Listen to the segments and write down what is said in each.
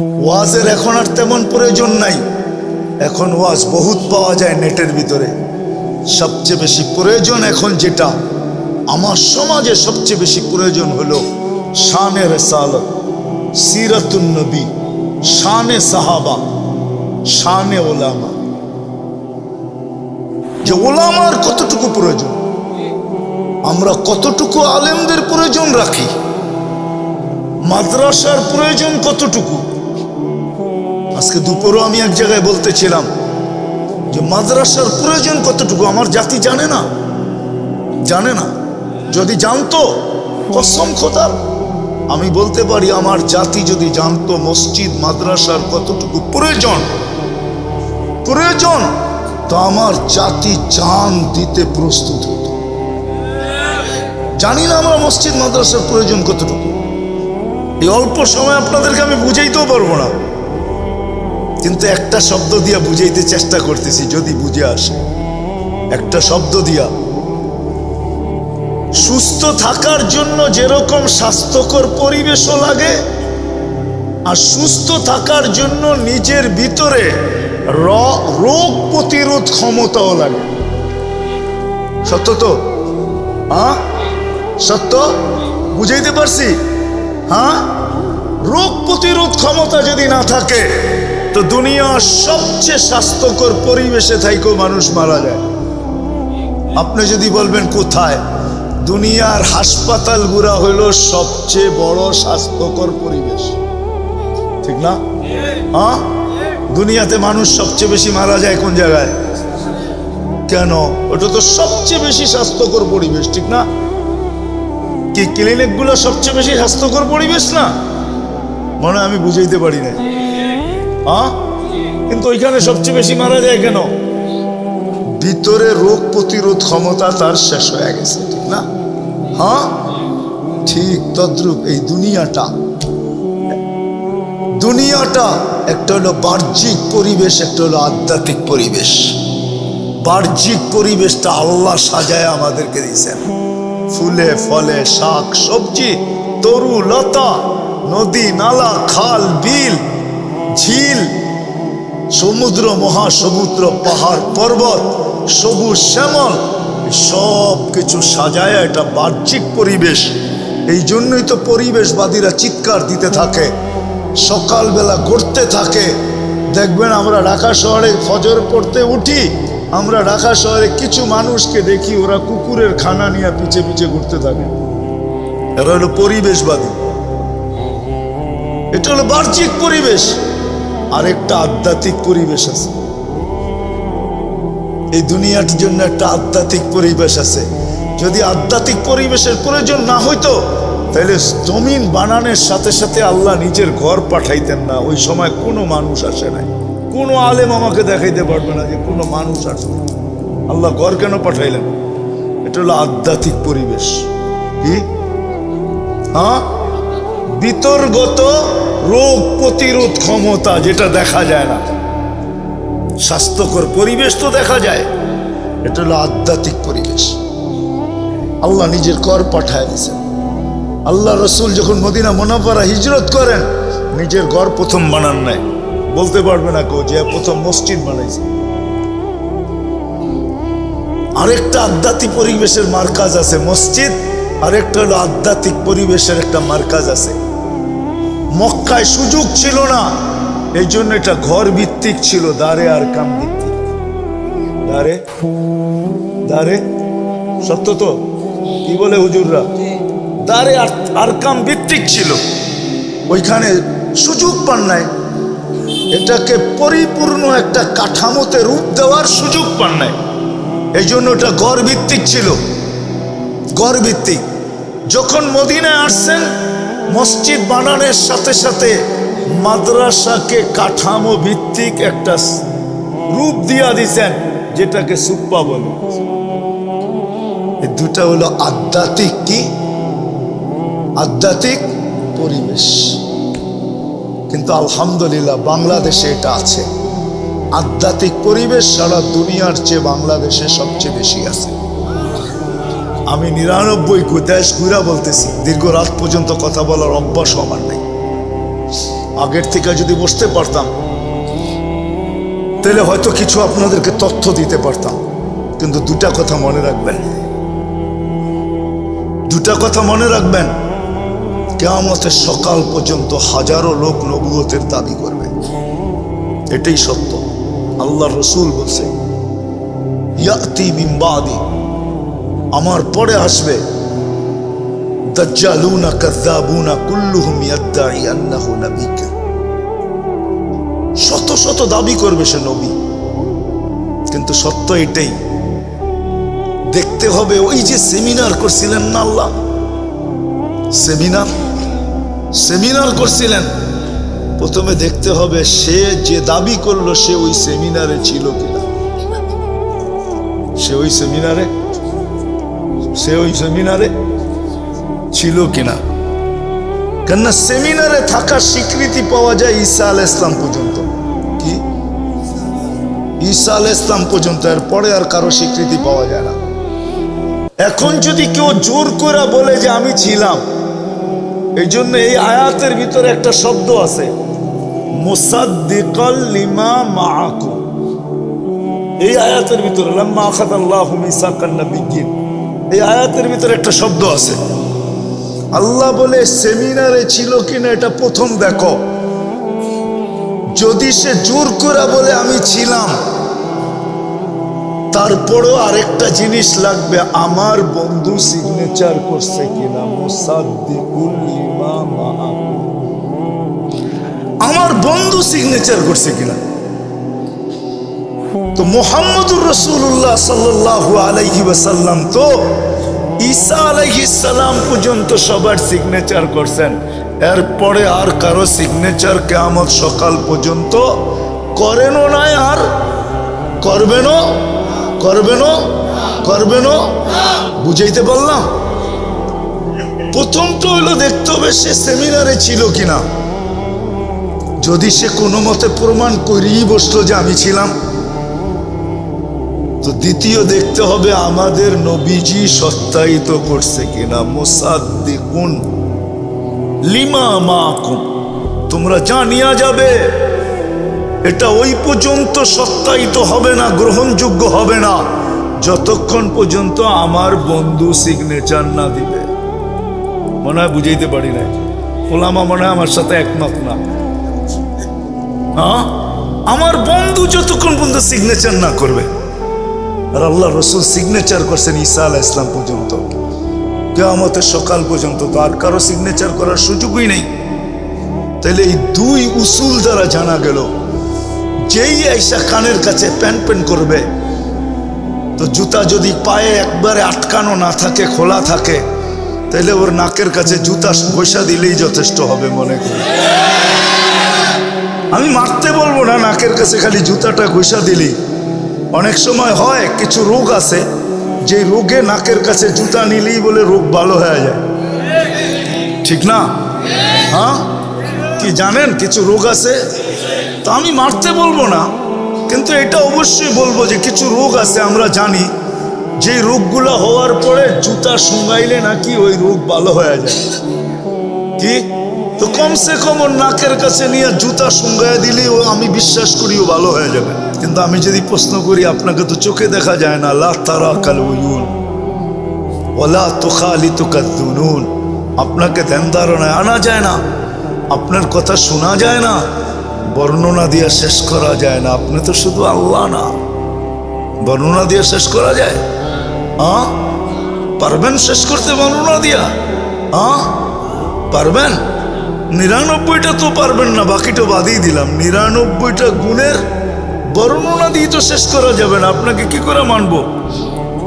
ওয়াজের এখন আর তেমন প্রয়োজন নাই। এখন ওয়াজ বহুত পাওয়া যায় নেটের ভিতরে। সবচেয়ে বেশি প্রয়োজন এখন যেটা, আমার সমাজে সবচেয়ে বেশি প্রয়োজন হলো শানে রেসালত, সিরাতুন নবী, শানে সাহাবা, শানে ওলামা। যে ওলামার কতটুকু প্রয়োজন? আমরা কতটুকু আলেমদের প্রয়োজন রাখি? মাদ্রাসার প্রয়োজন কতটুকু? আজকে দুপুরও আমি এক জায়গায় বলতেছিলাম যে মাদ্রাসার প্রয়োজন কতটুকু আমার জাতি জানে না। জানে না। যদি জানতো, কসম খোদার, আমি বলতে পারি আমার জাতি যদি জানতো মসজিদ, মাদ্রাসার কতটুকু প্রয়োজন প্রয়োজন, তো আমার জাতি জান দিতে প্রস্তুত হতো। জানি না আমরা মসজিদ, মাদ্রাসার প্রয়োজন কতটুকু। এই অল্প সময় আপনাদেরকে আমি বুঝাইতেও পারব না। কিন্তু একটা শব্দ দিয়া বুঝাইতে চেষ্টা করতেছি, যদি বুঝে আসে। একটা শব্দ দিয়া। সুস্থ থাকার জন্য যেরকম স্বাস্থ্যকর পরিবেশও লাগে, আর সুস্থ থাকার জন্য নিজের ভিতরে রোগ প্রতিরোধ ক্ষমতাও লাগে। সত্য তো? হ্যাঁ? সত্য? বুঝাইতে পারছি? হ্যাঁ? রোগ প্রতিরোধ ক্ষমতা যদি না থাকে তো দুনিয়ার সবচেয়ে স্বাস্থ্যকর পরিবেশে থাইকেও মানুষ মারা যায়। আপনি যদি বলবেন কোথায়? দুনিয়ার হাসপাতালগুলা হলো সবচেয়ে বড় স্বাস্থ্যকর পরিবেশ। ঠিক না? হ্যাঁ? দুনিয়াতে মানুষ সবচেয়ে বেশি মারা যায় কোন জায়গায়? কেন? ওটা তো সবচেয়ে বেশি স্বাস্থ্যকর পরিবেশ, ঠিক না? কি ক্লিনিকগুলো সবচেয়ে বেশি স্বাস্থ্যকর পরিবেশ না? মনে আমি বুঝাইতে পারি না হ্যাঁ কিন্তু ওইখানে সবচেয়ে বেশি মারা যায় কেন? ভিতরে রোগ প্রতিরোধ ক্ষমতা তার শেষ হয়ে গেছে, ঠিক না? হ্যাঁ ঠিক তদ্রুপ এই দুনিয়াটা। দুনিয়াটা একটা হলো বাহ্যিক পরিবেশ, একটা হলো আধ্যাত্মিক পরিবেশ। বাহ্যিক পরিবেশটা আল্লাহ সাজায় আমাদেরকে দিয়েছেন। ফুলে, ফলে, শাক, সবজি, তরু, লতা, নদী, নালা, খাল, বিল ঝিল, সমুদ্র, মহাসমুদ্র, পাহাড়, পর্বত, সবুজ শ্যামল সব কিছু সাজায় এটা বাহ্যিক পরিবেশ। এই জন্যই তো পরিবেশবাদীরা চিৎকার দিতে থাকে, সকালবেলা ঘুরতে থাকে। দেখবেন আমরা ঢাকা শহরে ফজর পড়তে উঠি, আমরা ঢাকা শহরে কিছু মানুষকে দেখি ওরা কুকুরের খানা নিয়ে পিছে পিছে ঘুরতে থাকে। এরা হলো পরিবেশবাদী। এটা হলো বাহ্যিক পরিবেশ। আরেকটা আধ্যাত্মিক পরিবেশ আছে। এই দুনিয়ার জন্য একটা আধ্যাত্মিক পরিবেশ আছে। যদি আধ্যাত্মিক পরিবেশের প্রয়োজন না হইতো, তাহলে জমিন বানানোর সাথে সাথে আল্লাহ নিজের ঘর পাঠাইতেন না। ওই সময় কোনো মানুষ আসে নাই। কোনো আলেম আমাকে দেখাইতে পারবে না যে কোনো মানুষ আসবে আল্লাহ ঘর কেন পাঠাইলেন? এটা হলো আধ্যাত্মিক পরিবেশ। কি? হ্যাঁ? বিতর্গত রোগ প্রতিরোধ ক্ষমতা যেটা দেখা যায় না। স্বাস্থ্যকর পরিবেশ তো দেখা যায়। এটা হলো আধ্যাত্মিক পরিবেশ। আল্লাহ নিজের কর পাঠায় দিয়েছেন। আল্লাহ রসুল যখন মদিনা মোনাফারা হিজরত করেন, নিজের ঘর প্রথম বানান নাই। বলতে পারবে না কেউ যে প্রথম মসজিদ বানাইছে। আরেকটা আধ্যাত্মিক পরিবেশের মার্কাজ আছে মসজিদ, আরেকটা হলো আধ্যাত্মিক পরিবেশের একটা মার্কাজ আছে। মক্কায় সুযোগ ছিল না। এই জন্য এটা ঘর ভিত্তিক ছিল। দাঁড়ে আর কাম ভিত্তিক। দাঁড়ে। দাঁড়ে। সত্য তো? কি বলে হুজুররা? দাঁড়ে আর আর কাম ভিত্তিক ছিল। ওইখানে সুযোগ পান নাই। এটাকে পরিপূর্ণ একটা কাঠামোতে রূপ দেওয়ার সুযোগ পান নাই। এই জন্য এটা গড় ভিত্তিক ছিল। গড় ভিত্তিক। যখন মদিনায় আসছেন মসজিদ বানানোর সাথে সাথে মাদ্রাসাকে কাঠামো ভিত্তিক একটা রূপ দিয়া দিছেন, যেটাকে সুপ্পা বলে। দুটা হলো আধ্যাত্মিক কি? আধ্যাত্মিক পরিবেশ। কিন্তু আলহামদুলিল্লাহ বাংলাদেশে এটা আছে। আধ্যাত্মিক পরিবেশ সারা দুনিয়ার চেয়ে বাংলাদেশে সবচেয়ে বেশি আছে। আমি নিরানব্বই দেশ ঘুরা বলতেছি, দীর্ঘ রাত পর্যন্ত কথা বলার অভ্যাস আমার নেই। আগের থেকে যদি বসতে পারতাম, তাহলে হয়তো কিছু আপনাদেরকে তথ্য দিতে পারতাম। কিন্তু দুটা কথা মনে রাখবেন। দুটা কথা মনে রাখবেন, কেয়ামতের সকাল পর্যন্ত হাজারো লোক নবুয়তের দাবি করবে। এটাই সত্য। আল্লাহ রসুল বলছে, ইয়াতি মিম্বাদি আমার পরে আসবে। শত শত দাবি করবে সে নবী। কিন্তু সত্য এটাই, দেখতে হবে ওই যে সেমিনার করছিলেন না আল্লাহ? সেমিনার? সেমিনার করছিলেন। প্রথমে দেখতে হবে সে যে দাবি করল সে ওই সেমিনারে ছিল কিনা। সে ওই সেমিনারে? সে ওই সেমিনারে ছিল কিনা? কেননা সেমিনারে থাকার স্বীকৃতি পাওয়া যায় ঈসা আল ইসলাম পর্যন্ত। কি? ঈসা আল ইসলাম পর্যন্ত এর পরে আর কারও স্বীকৃতি পাওয়া যায় না। এখন যদি কেউ জোর করে বলে যে আমি ছিলাম এই জন্য এই আয়াতের ভিতরে একটা শব্দ আছে লিমা এই আয়াতের ভিতরে এই আয়াতের ভিতরে একটা শব্দ আছে। আল্লাহ বলে, সেমিনারে ছিল কিনা এটা প্রথম দেখো। যদি সে জোর করে বলে, আমি ছিলাম তারপরও আরেকটা জিনিস লাগবে, আমার বন্ধু সিগনেচার করছে কিনা? আমার বন্ধু সিগনেচার করছে কিনা? তো মোহাম্মদুর রসুল্লাহ সাল্লাহ আলাইহি ওয়াসাল্লাম তো ঈসা আলাইহিস সালাম পর্যন্ত সবার সিগনেচার করছেন। এরপরে আর কারও সিগনেচার কেয়ামত সকাল পর্যন্ত করেনও নাই আর করবেনও করবেনও করবেনও। বুঝাইতে পারলাম? প্রথমটা হলো দেখতে হবে সে সেমিনারে ছিল কিনা। যদি সে কোনো মতে প্রমাণ করিয়ে বসল যে আমি ছিলাম। তো দ্বিতীয় দেখতে হবে আমাদের নবীজি সত্যায়িত করছে কিনা। মোসাদ্দিকুন। লিমা মাকুম। তোমরা জানিয়া যাবে, এটা ওই পর্যন্ত সত্যায়িত হবে না, গ্রহণযোগ্য হবে না। যতক্ষণ পর্যন্ত আমার বন্ধু সিগনেচার না দিবে। মনে হয় বুঝাইতে পারি না ওলামা মনে হয় আমার সাথে একমত না। হ্যাঁ? আমার বন্ধু যতক্ষণ পর্যন্ত সিগনেচার না করবে। আর আল্লাহ রসুল সিগনেচার করছেন ঈসা আলাহ ইসলাম পর্যন্ত। কেয়ামতের সকাল পর্যন্ত তো আর কারও সিগনেচার করার সুযোগই নেই। তাহলে এই দুই উসুল দ্বারা জানা গেল, যেই আইসা কানের কাছে প্যান প্যান করবে, তো জুতা যদি পায়ে একবারে আটকানো না থাকে, খোলা থাকে তাহলে ওর নাকের কাছে জুতা পয়সা দিলেই যথেষ্ট হবে মনে করি। আমি মারতে বলব না, নাকের কাছে খালি জুতাটা ঘষা দিলি অনেক সময় হয়, কিছু রোগ আছে, যে রোগে নাকের কাছে জুতা নিলেই বলে রোগ ভালো হয়ে যায়। ঠিক না? হ্যাঁ? কি জানেন, কিছু রোগ আছে? তো আমি মারতে বলব না, কিন্তু এটা অবশ্যই বলব যে কিছু রোগ আছে, আমরা জানি। যে রোগগুলো হওয়ার পরে জুতা শুঙ্গাইলে নাকি ওই রোগ ভালো হয়ে যায়। কি? তো কমসে কম ওর নাকের কাছে নিয়ে জুতা শুঙ্গায় দিলেই আমি বিশ্বাস করি ও ভালো হয়ে যাবে। কিন্তু আমি যদি প্রশ্ন করি, আপনাকে তো চোখে দেখা যায় না। লা তারা কাল উয়ুন ওলা তোখালি তুকাদ্দুনুন আপনাকে ধ্যান ধারণায় আনা যায় না। আপনার কথা শোনা যায় না। বর্ণনা দিয়ে শেষ করা যায় না। আপনি তো শুধু আল্লাহ না। বর্ণনা দিয়ে শেষ করা যায়? হ্যাঁ পারবেন শেষ করতে বর্ণনা দিয়া? হ্যাঁ পারবেন? নিরানব্বইটা তো পারবেন না, বাকিটা বাদই দিলাম। নিরানব্বইটা গুণের বর্ণনা দিয়ে তো শেষ করা যাবে না। আপনাকে কি করে মানব?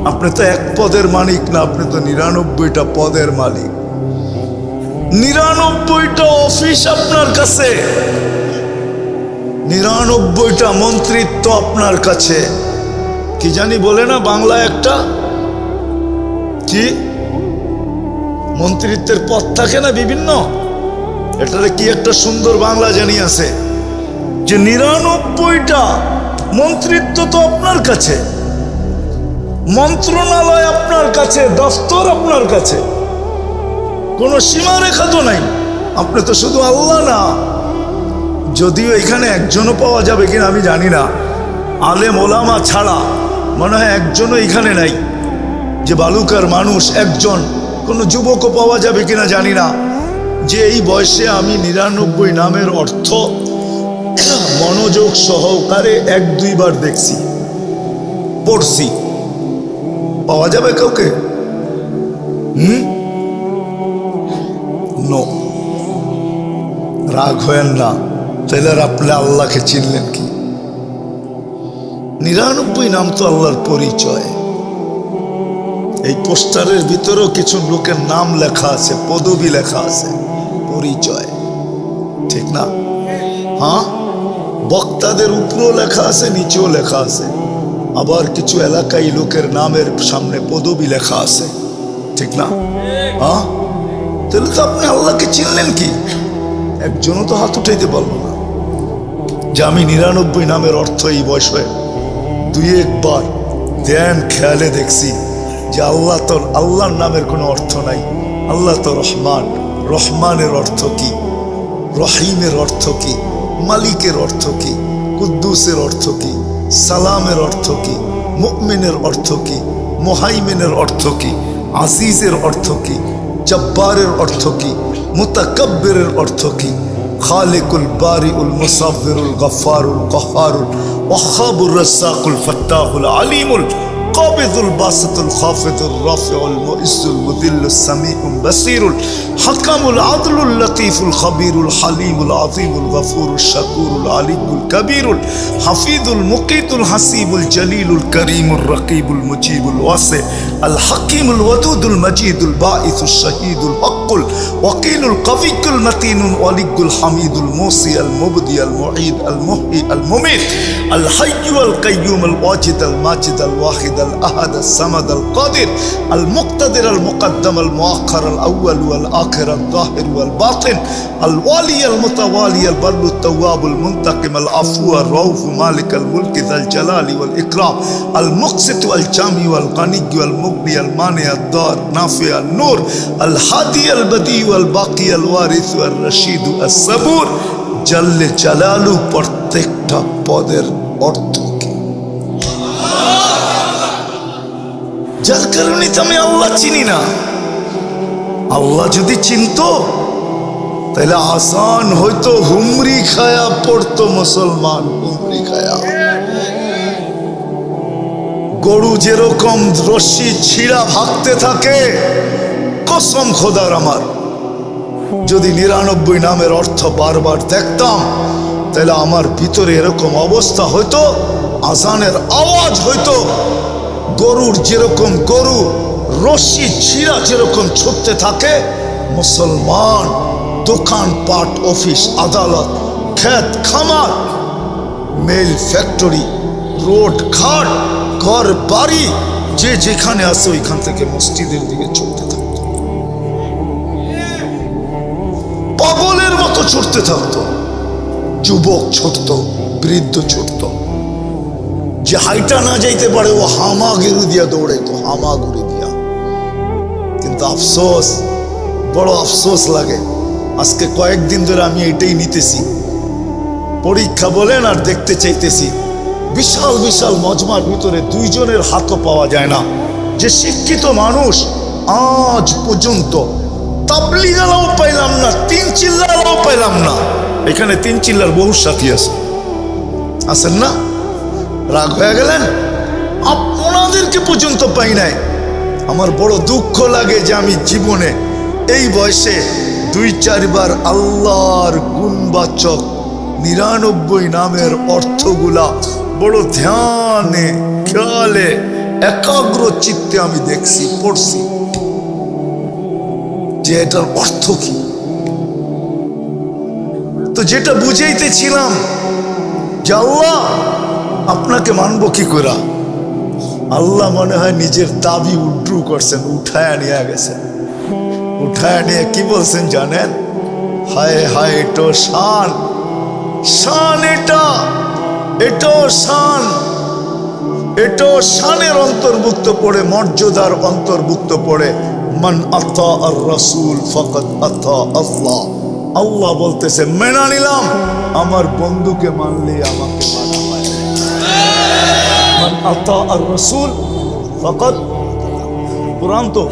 আপনি তো এক পদের মালিক না, আপনি তো নিরানব্বইটা পদের মালিক। নিরানব্বইটা অফিস আপনার কাছে। নিরানব্বইটা মন্ত্রিত্ব আপনার কাছে। কি জানি বলে না বাংলা একটা? কি? মন্ত্রিত্বের পদ থাকে না বিভিন্ন? এটারে কি একটা সুন্দর বাংলা জানি আছে। যে নিরানব্বইটা মন্ত্রিত্ব তো আপনার কাছে। মন্ত্রণালয় আপনার কাছে, দফতর আপনার কাছে। কোনো সীমারেখা তো নাই। আপনি তো শুধু আল্লাহ না। যদিও এখানে একজনও পাওয়া যাবে কিনা আমি জানি না। আলেম, ওলামা ছাড়া মনে হয় একজনও এখানে নাই। যে বালুকার মানুষ একজন, কোনো যুবকও পাওয়া যাবে কিনা জানি না। যে এই বয়সে আমি নিরানব্বই নামের অর্থ মনোযোগ সহকারে এক দুইবার দেখছি। পড়ছি। পাওয়া যাবে কাউকে? হুম? নো রাগ হয়েন না। তাহলে আপনি আল্লাহকে চিনলেন কি? নিরানব্বই নাম তো আল্লাহর পরিচয়। এই পোস্টারের ভিতরেও কিছু লোকের নাম লেখা আছে, পদবি লেখা আছে, পরিচয়। ঠিক না? হ্যাঁ? বক্তাদের উপরেও লেখা আছে, নিচেও লেখা আছে। আবার কিছু এলাকায় লোকের নামের সামনে পদবি লেখা আছে। ঠিক না? হ্যাঁ তাহলে তো আপনি আল্লাহকে চিনলেন কি? একজনও তো হাত উঠাইতে পারল না। যে আমি নিরানব্বই নামের অর্থ এই বয়সে দুই একবার ধ্যান, খেয়ালে দেখছি যে আল্লাহ তোর আল্লাহর নামের কোনো অর্থ নাই। আল্লাহ তো রহমান। রহমানের অর্থ কি? রহিমের অর্থ কি? মালিকের অর্থ কি? কুদ্দুসের অর্থ কি? সালামের অর্থ কি? মুমিনের অর্থ কি? মোহাইমিনের অর্থ কি? আজিজের অর্থ কি? জব্বারের অর্থ কি? মুতাকব্বিরের অর্থ কি? খালিকুল বারিউল মুসাফিরুল গফারুল কহারুল ওয়াহাবুর রাসাকুল ফাত্তাহুল আলিমুল قابض الباسط الخافض الرافع المؤز المذل السميع البصير الحكم العدل اللطيف الخبير الحليم العظيم الغفور الشكور العلي الكبير الحفيظ المقيت الحسيب الجليل الكريم الرقيب المجيب الواسع الحكيم الودود المجيد الباعث الشهيد الحق الوكيل القوي المتين الولي الحميد الموصي المبدي المعيد المحيي المميت الحي القيوم الواجد الماجد الواحد الأحد الصمد القادر المقتدر المقدم المؤخر الأول والآخر الظاهر والباطن الوالي المتوالي البر التواب المنتقم العفو الرؤوف مالك الملك ذا الجلال والإكرام المقسط الجامع والغني والمغني المانع الدار نافع النور الهادي البديع والباقي الوارث والرشيد الصبور جل جلاله প্রত্যেকটা পদের অর্থ যার কারণে তো আমি আল্লাহ চিনি না। আল্লাহ যদি চিনত, তাহলে আসান হয়তো হুমরি খায়া পড়তো মুসলমান, হুমরি খায়া। গরু যেরকম রশ্মি ছিঁড়া ভাগতে থাকে, কসম খোদার আমার। যদি নিরানব্বই নামের অর্থ বারবার দেখতাম, তাহলে আমার ভিতরে এরকম অবস্থা হইতো আজানের আওয়াজ হইতো গরুর যেরকম গরু রশ্মি ছিঁড়া যেরকম ছুটতে থাকে, মুসলমান দোকান পাট অফিস, আদালত, ক্ষেত খামার, মেল ফ্যাক্টরি, রোড ঘাট, ঘর বাড়ি, যে যেখানে আছে ওইখান থেকে মসজিদের দিকে ছুটতে থাকতো। পাগলের মতো ছুটতে থাকতো। যুবক ছুটত, বৃদ্ধ ছুটতো। যে হাইটা না যাইতে পারে, ও হামা গেরু দিয়া দৌড়াইতো হামা গুড়ি দিয়া কিন্তু আফসোস, বড় আফসোস লাগে। আজকে কয়েকদিন ধরে আমি এটাই নিতেছি। পরীক্ষা বলেন আর দেখতে চাইতেছি। বিশাল বিশাল মজমার ভিতরে দুইজনের হাতও পাওয়া যায় না। যে শিক্ষিত মানুষ আজ পর্যন্ত তাবলিগালাও পাইলাম না, তিন চিল্লারাও পাইলাম না। এখানে তিন চিল্লার বহু সাথী আছে। আছেন না? রাগ হয়ে গেলেন? আপনাদেরকে পর্যন্ত পাই নাই। আমার বড় দুঃখ লাগে যে আমি জীবনে এই বয়সে দুই, চারবার আল্লাহর গুণবাচক নিরানব্বই নামের অর্থগুলা বড় ধ্যানে, খেয়ালে, একাগ্র চিত্তে আমি দেখছি, পড়ছি। যে এটার অর্থ কি? তো যেটা বুঝাইতেছিলাম যে আল্লাহ আপনাকে মানব কি করা? আল্লাহ মনে হয় নিজের দাবি উড্রু করছেন, উঠায় নিয়ে গেছেন। উঠায় নিয়ে কি বলছেন জানেন? হায় হায় এটো শান। শান এটা। এটো শান। এটো শানের অন্তর্ভুক্ত পড়ে, মর্যাদার অন্তর্ভুক্ত পড়ে। মান আতা আর রসুল ফকত আতা আল্লাহ। আল্লাহ বলতেছে, মেনা নিলাম। আমার বন্ধুকে মানলে আমাকে মানা মান আতা আর রসুল ফকত কোরআন তো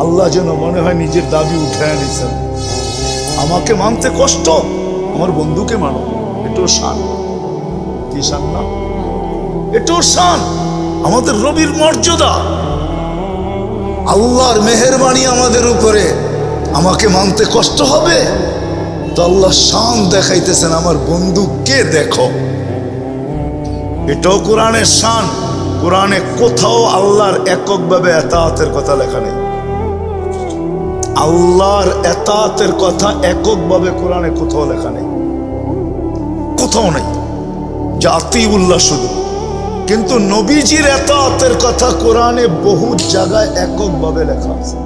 আল্লাহ যেন মনে হয় নিজের দাবি উঠায় নিছেন আমাকে মানতে কষ্ট? আমার বন্ধুকে মানো। এটাও শান। কি শান না? এটাও শান। আমাদের রবির মর্যাদা। আল্লাহর মেহরবানি আমাদের উপরে। আমাকে মানতে কষ্ট হবে? তো আল্লাহ শান দেখাইতেছেন, আমার বন্ধুকে দেখো? এটাও কোরআনের শান। কোরআনে কোথাও আল্লাহর এককভাবে এতাহাতের কথা লেখা নেই। আল্লাহর এতাহাতের কথা এককভাবে কোরআনে কোথাও লেখা নেই। কোথাও নেই। জাতি উল্লাহ শুধু। কিন্তু নবীজির এতাহাতের কথা কোরআনে বহু জায়গায় এককভাবে লেখা আছে।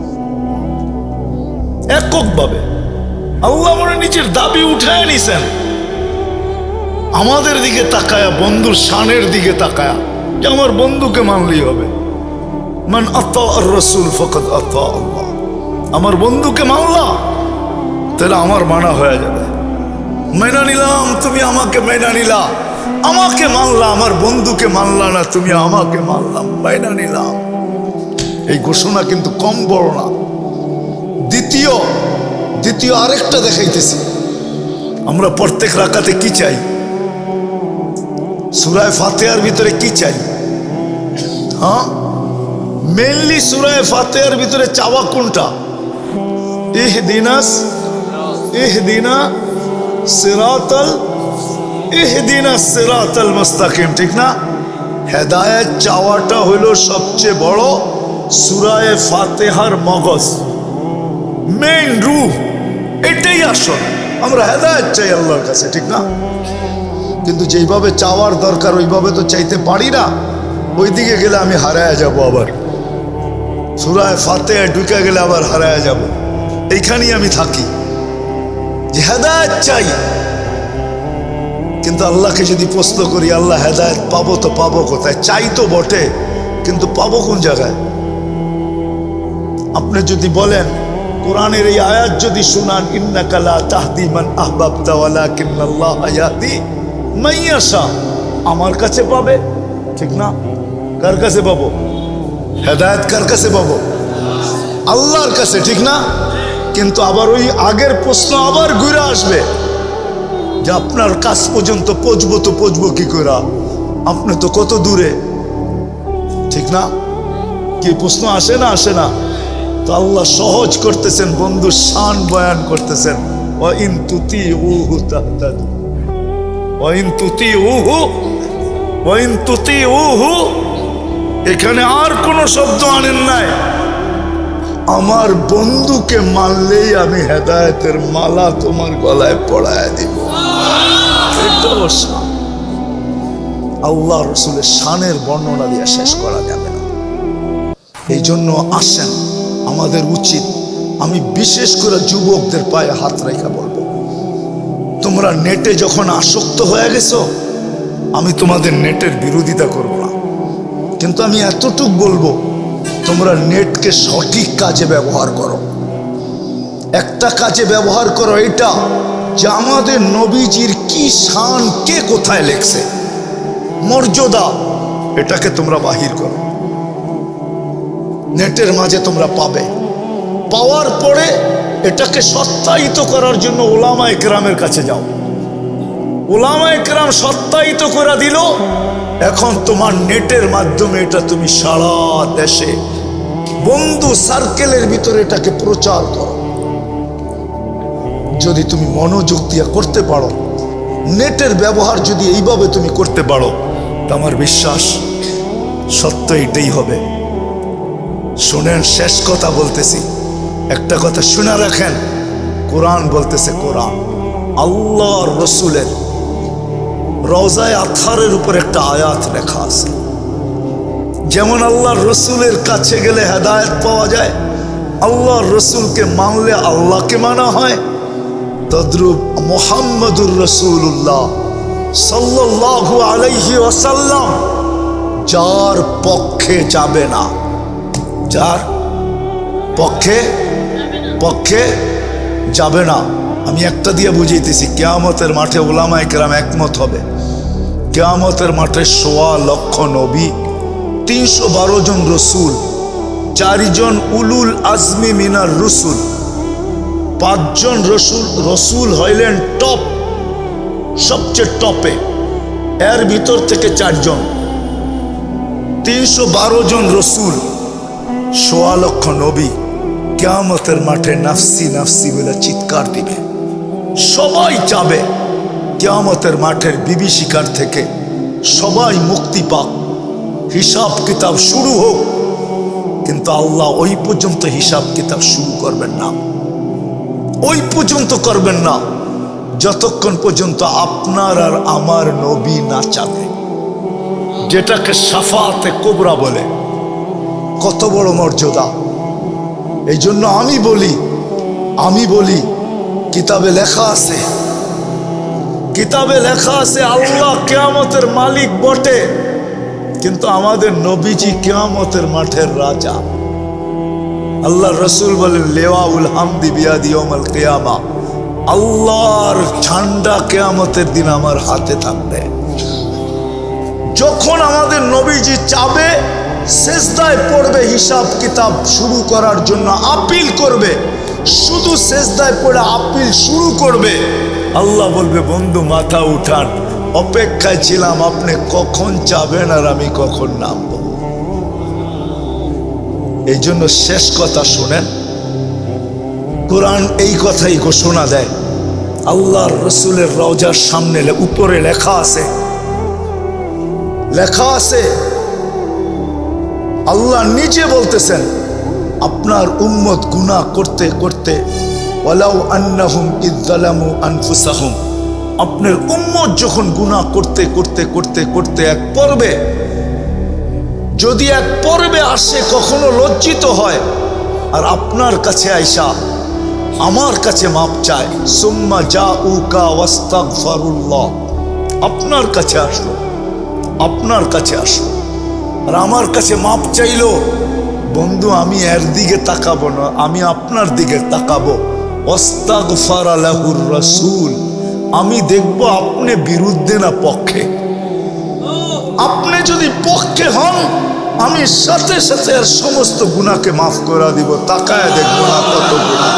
এককভাবে। আল্লাহ মনে নিজের দাবি উঠায় নিছেন। আমাদের দিকে তাকায়া, বন্ধুর শানের দিকে তাকায়া, যে আমার বন্ধুকে মানলেই হবে। মান আর রসুল ফকত আল্লাহ। আমার বন্ধুকে মানলা, তাহলে আমার মানা হয়ে যাবে। মেনা নিলাম, তুমি আমাকে মেনা নিলা। আমাকে মানলা, আমার বন্ধুকে মানলা না, তুমি আমাকে মানলাম মেনা নিলাম। এই ঘোষণা কিন্তু কম বড় না। দ্বিতীয় দ্বিতীয় আরেকটা দেখাইতেছি। আমরা প্রত্যেক রাখাতে কি চাই? সুরায় ফাতেহার ভিতরে কি চাই? হ্যাঁ? মেনলি সুরায় ফাতেহার ভিতরে চাওয়া কোনটা? ইহ দিনাস ইহ দিনা সিরাতাল ইহ দিনা সিরাতাল মুস্তাকিম, ঠিক না? হেদায়েত চাওয়াটা হলো সবচেয়ে বড় সুরায় ফাতেহার মগজ। মেইন রূপ, এটাই আসল। আমরা হেদায়েত চাই আল্লাহর কাছে, ঠিক না? কিন্তু যেইভাবে চাওয়ার দরকার, ওইভাবে তো চাইতে পারি না। ওইদিকে গেলে আমি হারায় যাব আবার। সুরায় ফাতে ঢুকে গেলে আবার হারায় যাব। এইখানেই আমি থাকি। যে হেদায়ত চাই। কিন্তু আল্লাহকে যদি প্রশ্ন করি, আল্লাহ, হেদায়ত পাবো তো পাবো কোথায়? চাই তো বটে, কিন্তু পাবো কোন জায়গায়? আপনি যদি বলেন, কোরআনের এই আয়াত যদি শুনান ইন্নাকালা তাহদি মান আহবাবতা ওয়ালাকিন্নাল্লাহ ইয়াহদি। মাইয়াশা আমার কাছে পাবে। ঠিক না? কার কাছে পাবো? হেদায়েত কার কাছে পাবো? আল্লাহর কাছে, ঠিক না? কিন্তু আবার ওই আগের প্রশ্ন আবার ঘুরে আসবে যে আপনার কাছ পর্যন্ত পচবো তো পচবো কি করে? আপনি তো কত দূরে? ঠিক না? কি প্রশ্ন আসে না আসে না? তো আল্লাহ সহজ করতেছেন বন্ধু শান বয়ান করতেছেন। ও ইন তুতি উহু এখানে আর কোনো শব্দ আনেন নাই। আমার বন্ধুকে মানলেই আমি হেদায়তের মালা তোমার গলায় পড়ায় দিব। আল্লাহ রসুলের শানের বর্ণনা দিয়ে শেষ করা যাবে না। এই জন্য আসেন, আমাদের উচিত, আমি বিশেষ করে যুবকদের পায়ে হাত রেখা বলব। তোমরা নেটে যখন আসক্ত হয়ে গেছো, আমি তোমাদের নেটের বিরোধিতা করব না। কিন্তু আমি এতটুক বলব, তোমরা নেটকে সঠিক কাজে ব্যবহার করো। একটা কাজে ব্যবহার করো এটা যে আমাদের নবীজির কি শান, কে কোথায় লেখছে। মর্যাদা, এটাকে তোমরা বাহির করো। নেটের মাঝে তোমরা পাবে। পাওয়ার পরে এটাকে সত্যায়িত করার জন্য ওলামা একরামের কাছে যাও। ওলামা একরাম সত্যায়িত করে দিল, এখন তোমার নেটের মাধ্যমে এটা তুমি সারা দেশে বন্ধু সার্কেলের ভিতরে এটাকে প্রচার করো। যদি তুমি মনোযোগ দিয়ে করতে পারো, নেটের ব্যবহার যদি এইভাবে তুমি করতে পারো, তো আমার বিশ্বাস সত্য এটাই হবে। শোনেন, শেষ কথা বলতেছি। একটা কথা শুনে রাখেন, কোরআন বলতেছে কোরআন। আল্লাহ রসুলের রওজায় আথারের উপর একটা আয়াত লেখা আছে। যেমন আল্লাহর রসুলের কাছে গেলে হেদায়েত পাওয়া যায়, আল্লাহর রসুলকে মানলে আল্লাহকে মানা হয়। তদ্রুপ মোহাম্মদুর রসুল্লাহ সাল্লাল্লাহু আলাইহি ওয়াসাল্লাম যার পক্ষে যাবে না। যার পক্ষে পক্ষে যাবে না। আমি একটা দিয়ে বুঝাইতেছি, কেয়ামতের মাঠে ওলামায় কেরাম একমত হবে। কেয়ামতের মাঠে সোয়া লক্ষ নবী, তিনশো বারো জন রসুল, চারিজন উলুল আজমি মিনার রসুল, পাঁচজন রসুল রসুল হইলেন টপ, সবচেয়ে টপে। এর ভিতর থেকে চারজন। তিনশো বারো জন রসুল, সোয়া লক্ষ নবী। কেয়ামতের মাঠে নাফসি নাফসি বলে চিৎকার দিবে। সবাই চাবে কেয়ামতের মাঠের বিভীষিকার থেকে সবাই মুক্তি পাক। হিসাব কিতাব শুরু হোক। কিন্তু আল্লাহ ওই পর্যন্ত হিসাব কিতাব শুরু করবেন না। ওই পর্যন্ত করবেন না। যতক্ষণ পর্যন্ত আপনার আর আমার নবী না চাবে যেটাকে সাফাতে কোবরা বলে। কত বড় মর্যাদা। এই জন্য আমি বলি আমি বলি, কিতাবে লেখা আছে। কিতাবে লেখা আছে, আল্লাহ কেয়ামতের মালিক বটে। কিন্তু আমাদের নবীজি কেয়ামতের মাঠের রাজা। আল্লাহ রসুল বলেন লেওয়াউল হামদি বিয়াদি ওমাল কেয়ামা। আল্লাহর ঝান্ডা কেয়ামতের দিন আমার হাতে থাকবে। যখন আমাদের নবীজি চাবে শেষদায় পড়বে, হিসাব কিতাব শুরু করার জন্য আপিল করবে। শুধু শেষদায় পড়ে আপিল শুরু করবে। আল্লাহ বলবে, বন্ধু, মাথা উঠান। অপেক্ষায় ছিলাম, আপনি কখন চাবেন আর আমি কখন নামবো? এই জন্য শেষ কথা শোনেন। কোরআন এই কথাই ঘোষণা দেয়। আল্লাহর রসুলের রওজার সামনে উপরে লেখা আছে। লেখা আছে আল্লাহ নিজে বলতেছেন, আপনার উম্মত গুনাহ করতে করতে ওয়ালাউ আনফুসাহুম। আপনার উম্মত যখন গুনাহ করতে করতে করতে করতে এক পর্বে, যদি এক পর্বে আসে কখনো লজ্জিত হয়, আর আপনার কাছে আইসা আমার কাছে মাপ চায়, সুম্মা যা উকা ওয়াস্তাক আপনার কাছে আসলো, আপনার কাছে আসলো। আর আমার কাছে মাপ চাইলো, বন্ধু, আমি এর দিকে তাকাবো না, আমি আপনার দিকে তাকাবো। ওস্তাক ফারালাহুর রসুল, আমি দেখব আপনি বিরুদ্ধে না পক্ষে। আপনি যদি পক্ষে হন, আমি সাথে সাথে আর সমস্ত গুণাকে মাফ করে দিব, তাকায় দেখব না কত গুণা